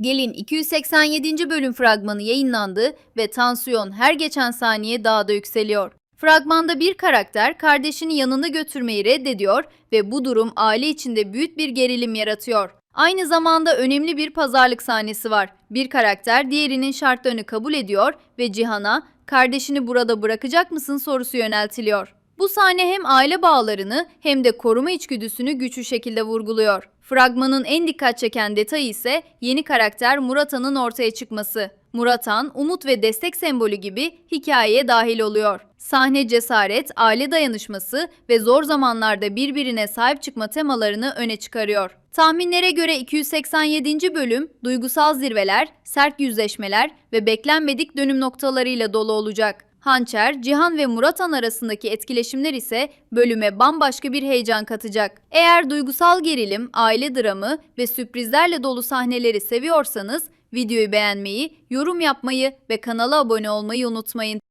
Gelin 287. bölüm fragmanı yayınlandı ve tansiyon her geçen saniye daha da yükseliyor. Fragmanda bir karakter kardeşini yanında götürmeyi reddediyor ve bu durum aile içinde büyük bir gerilim yaratıyor. Aynı zamanda önemli bir pazarlık sahnesi var. Bir karakter diğerinin şartlarını kabul ediyor ve Cihan'a kardeşini burada bırakacak mısın sorusu yöneltiliyor. Bu sahne hem aile bağlarını hem de koruma içgüdüsünü güçlü şekilde vurguluyor. Fragmanın en dikkat çeken detayı ise yeni karakter Murata'nın ortaya çıkması. Muratan, umut ve destek sembolü gibi hikayeye dahil oluyor. Sahne cesaret, aile dayanışması ve zor zamanlarda birbirine sahip çıkma temalarını öne çıkarıyor. Tahminlere göre 287. bölüm duygusal zirveler, sert yüzleşmeler ve beklenmedik dönüm noktalarıyla dolu olacak. Hançer, Cihan ve Muratan arasındaki etkileşimler ise bölüme bambaşka bir heyecan katacak. Eğer duygusal gerilim, aile dramı ve sürprizlerle dolu sahneleri seviyorsanız videoyu beğenmeyi, yorum yapmayı ve kanala abone olmayı unutmayın.